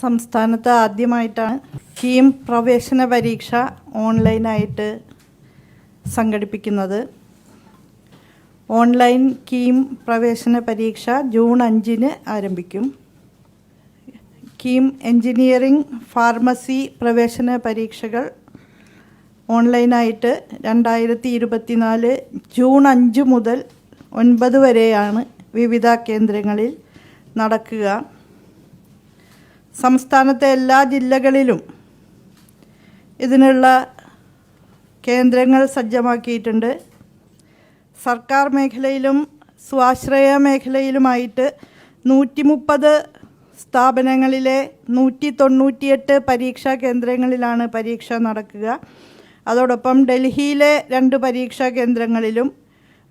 സംസ്ഥാനത്ത് ആദ്യമായിട്ടാണ് കീം പ്രവേശന പരീക്ഷ ഓൺലൈനായിട്ട് സംഘടിപ്പിക്കുന്നത്. ഓൺലൈൻ കീം പ്രവേശന പരീക്ഷ ജൂൺ അഞ്ചിന് ആരംഭിക്കും. കീം എഞ്ചിനീയറിംഗ് ഫാർമസി പ്രവേശന പരീക്ഷകൾ ഓൺലൈനായിട്ട് രണ്ടായിരത്തി ഇരുപത്തിനാല് ജൂൺ അഞ്ച് മുതൽ ഒൻപത് വരെയാണ് വിവിധ കേന്ദ്രങ്ങളിൽ നടക്കുക. സംസ്ഥാനത്തെ എല്ലാ ജില്ലകളിലും ഇതിനുള്ള കേന്ദ്രങ്ങൾ സജ്ജമാക്കിയിട്ടുണ്ട്. സർക്കാർ മേഖലയിലും സ്വാശ്രയ മേഖലയിലുമായിട്ട് നൂറ്റി മുപ്പത് സ്ഥാപനങ്ങളിലെ നൂറ്റി തൊണ്ണൂറ്റിയെട്ട് പരീക്ഷാ കേന്ദ്രങ്ങളിലാണ് പരീക്ഷ നടക്കുക. അതോടൊപ്പം ഡൽഹിയിലെ രണ്ട് പരീക്ഷാ കേന്ദ്രങ്ങളിലും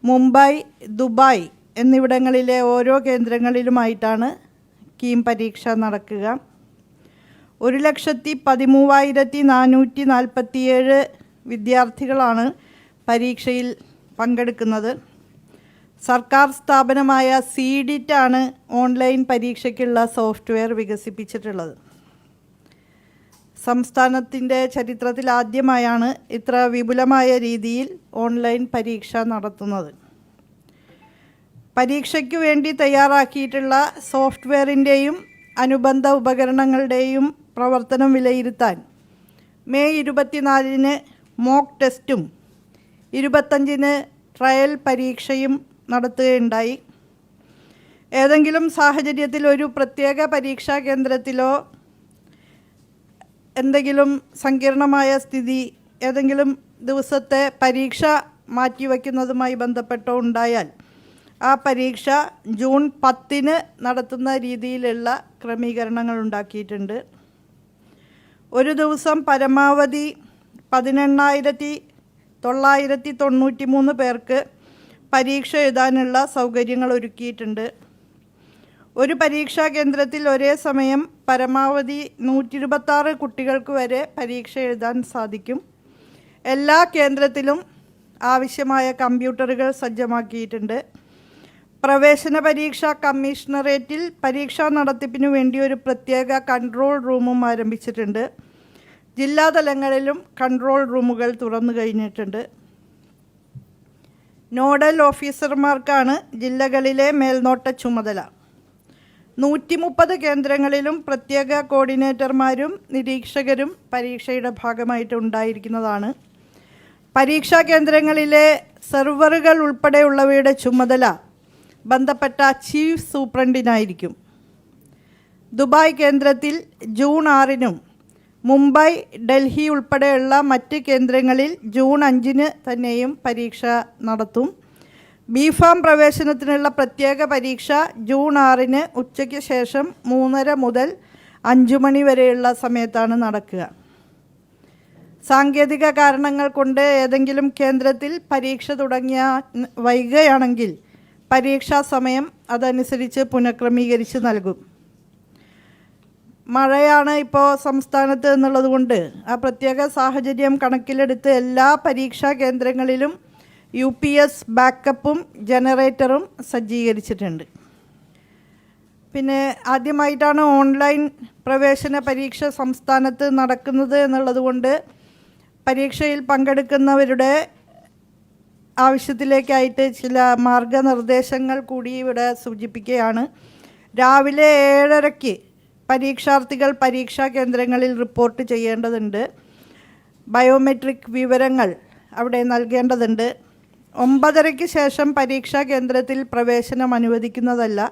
മുംബൈ ദുബായ് എന്നിവിടങ്ങളിലെ ഓരോ കേന്ദ്രങ്ങളിലുമായിട്ടാണ് കീം പരീക്ഷ നടക്കുക. ഒരു ലക്ഷത്തി പതിമൂവായിരത്തി നാനൂറ്റി നാൽപ്പത്തിയേഴ് വിദ്യാർത്ഥികളാണ് പരീക്ഷയിൽ പങ്കെടുക്കുന്നത്. സർക്കാർ സ്ഥാപനമായ സീഡിറ്റാണ് ഓൺലൈൻ പരീക്ഷയ്ക്കുള്ള സോഫ്റ്റ്വെയർ വികസിപ്പിച്ചിട്ടുള്ളത്. സംസ്ഥാനത്തിന്റെ ചരിത്രത്തിൽ ആദ്യമായാണ് ഇത്ര വിപുലമായ രീതിയിൽ ഓൺലൈൻ പരീക്ഷ നടത്തുന്നത്. പരീക്ഷയ്ക്ക് വേണ്ടി തയ്യാറാക്കിയിട്ടുള്ള സോഫ്റ്റ്വെയറിന്റെയും അനുബന്ധ ഉപകരണങ്ങളുടെയും പ്രവർത്തനം വിലയിരുത്താൻ. മെയ് ഇരുപത്തിനാലിന് മോക്ക് ടെസ്റ്റും ഇരുപത്തഞ്ചിന് ട്രയൽ പരീക്ഷയും നടത്തുകയുണ്ടായി. ഏതെങ്കിലും സാഹചര്യത്തിൽ ഒരു പ്രത്യേക പരീക്ഷാ കേന്ദ്രത്തിലോ എന്തെങ്കിലും സങ്കീർണമായ സ്ഥിതി ഏതെങ്കിലും ദിവസത്തെ പരീക്ഷ മാറ്റിവെക്കുന്നതുമായി ബന്ധപ്പെട്ടോ ഉണ്ടായാൽ ആ പരീക്ഷ ജൂൺ പത്തിന് നടത്തുന്ന രീതിയിലുള്ള ക്രമീകരണങ്ങൾ ഉണ്ടാക്കിയിട്ടുണ്ട്. ഒരു ദിവസം പരമാവധി പതിനെണ്ണായിരത്തി തൊള്ളായിരത്തി തൊണ്ണൂറ്റി മൂന്ന് പേർക്ക് പരീക്ഷ എഴുതാനുള്ള സൗകര്യങ്ങൾ ഒരുക്കിയിട്ടുണ്ട്. ഒരു പരീക്ഷാ കേന്ദ്രത്തിൽ ഒരേ സമയം പരമാവധി നൂറ്റി ഇരുപത്താറ് കുട്ടികൾക്ക് വരെ പരീക്ഷ എഴുതാൻ സാധിക്കും. എല്ലാ കേന്ദ്രത്തിലും ആവശ്യമായ കമ്പ്യൂട്ടറുകൾ സജ്ജമാക്കിയിട്ടുണ്ട്. പ്രവേശന പരീക്ഷാ കമ്മീഷണറേറ്റിൽ പരീക്ഷാ നടത്തിപ്പിന് വേണ്ടി ഒരു പ്രത്യേക കൺട്രോൾ റൂമും ആരംഭിച്ചിട്ടുണ്ട്. ജില്ലാതലങ്ങളിലും കൺട്രോൾ റൂമുകൾ തുറന്നു കഴിഞ്ഞിട്ടുണ്ട്. നോഡൽ ഓഫീസർമാർക്കാണ് ജില്ലകളിലെ മേൽനോട്ട ചുമതല. നൂറ്റി മുപ്പത് കേന്ദ്രങ്ങളിലും പ്രത്യേക കോർഡിനേറ്റർമാരും നിരീക്ഷകരും പരീക്ഷയുടെ ഭാഗമായിട്ട് ഉണ്ടായിരിക്കുന്നതാണ്. പരീക്ഷാ കേന്ദ്രങ്ങളിലെ സെർവറുകൾ ഉൾപ്പെടെയുള്ളവയുടെ ചുമതല ബന്ധപ്പെട്ട ചീഫ് സൂപ്രണ്ടിനായിരിക്കും. ദുബായ് കേന്ദ്രത്തിൽ ജൂൺ ആറിനും മുംബൈ ഡൽഹി ഉൾപ്പെടെയുള്ള മറ്റ് കേന്ദ്രങ്ങളിൽ ജൂൺ അഞ്ചിന് തന്നെയും പരീക്ഷ നടത്തും. ബിഫാം പ്രവേശനത്തിനുള്ള പ്രത്യേക പരീക്ഷ ജൂൺ ആറിന് ഉച്ചയ്ക്ക് ശേഷം മൂന്നര മുതൽ അഞ്ചു മണി വരെയുള്ള സമയത്താണ് നടക്കുക. സാങ്കേതിക കാരണങ്ങൾ കൊണ്ട് ഏതെങ്കിലും കേന്ദ്രത്തിൽ പരീക്ഷ തുടങ്ങിയ വൈകുകയാണെങ്കിൽ പരീക്ഷാ സമയം അതനുസരിച്ച് പുനഃക്രമീകരിച്ച് നൽകും. മഴയാണ് ഇപ്പോൾ സംസ്ഥാനത്ത് എന്നുള്ളത് കൊണ്ട് ആ പ്രത്യേക സാഹചര്യം കണക്കിലെടുത്ത് എല്ലാ പരീക്ഷാ കേന്ദ്രങ്ങളിലും യു പി എസ് ബാക്കപ്പും ജനറേറ്ററും സജ്ജീകരിച്ചിട്ടുണ്ട്. പിന്നെ ആദ്യമായിട്ടാണ് ഓൺലൈൻ പ്രവേശന പരീക്ഷ സംസ്ഥാനത്ത് നടക്കുന്നത് എന്നുള്ളത് കൊണ്ട് പരീക്ഷയിൽ പങ്കെടുക്കുന്നവരുടെ ആവശ്യത്തിലേക്കായിട്ട് ചില മാർഗനിർദ്ദേശങ്ങൾ കൂടി ഇവിടെ സൂചിപ്പിക്കുകയാണ്. രാവിലെ ഏഴരയ്ക്ക് പരീക്ഷാർത്ഥികൾ പരീക്ഷാ കേന്ദ്രങ്ങളിൽ റിപ്പോർട്ട് ചെയ്യേണ്ടതുണ്ട്. ബയോമെട്രിക് വിവരങ്ങൾ അവിടെ നൽകേണ്ടതുണ്ട്. ഒമ്പതരയ്ക്ക് ശേഷം പരീക്ഷാ കേന്ദ്രത്തിൽ പ്രവേശനം അനുവദിക്കുന്നതല്ല.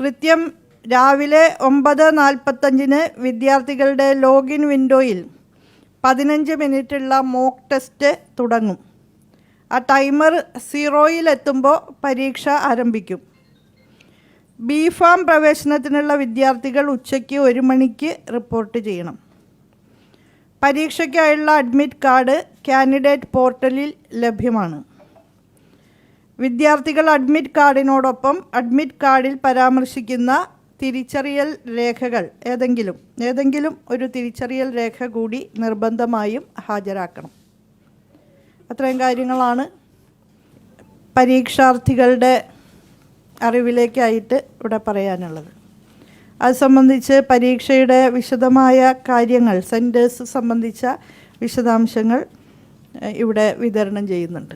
കൃത്യം രാവിലെ ഒമ്പത് നാൽപ്പത്തഞ്ചിന് വിദ്യാർത്ഥികളുടെ ലോഗിൻ വിൻഡോയിൽ പതിനഞ്ച് മിനിറ്റുള്ള മോക്ക് ടെസ്റ്റ് തുടങ്ങും. ആ ടൈമർ സീറോയിലെത്തുമ്പോൾ പരീക്ഷ ആരംഭിക്കും. ബി ഫാം പ്രവേശനത്തിനുള്ള വിദ്യാർത്ഥികൾ ഉച്ചയ്ക്ക് ഒരു മണിക്ക് റിപ്പോർട്ട് ചെയ്യണം. പരീക്ഷയ്ക്കായുള്ള അഡ്മിറ്റ് കാർഡ് കാൻഡിഡേറ്റ് പോർട്ടലിൽ ലഭ്യമാണ്. വിദ്യാർത്ഥികൾ അഡ്മിറ്റ് കാർഡിനോടൊപ്പം അഡ്മിറ്റ് കാർഡിൽ പരാമർശിക്കുന്ന തിരിച്ചറിയൽ രേഖകൾ ഏതെങ്കിലും ഏതെങ്കിലും ഒരു തിരിച്ചറിയൽ രേഖ കൂടി നിർബന്ധമായും ഹാജരാക്കണം. അത്രയും കാര്യങ്ങളാണ് പരീക്ഷാർത്ഥികളുടെ അറിവിലേക്കായിട്ട് ഇവിടെ പറയാനുള്ളത്. അത് സംബന്ധിച്ച് പരീക്ഷയുടെ വിശദമായ കാര്യങ്ങൾ സെന്റേഴ്സ് സംബന്ധിച്ച വിശദാംശങ്ങൾ ഇവിടെ വിതരണം ചെയ്യുന്നുണ്ട്.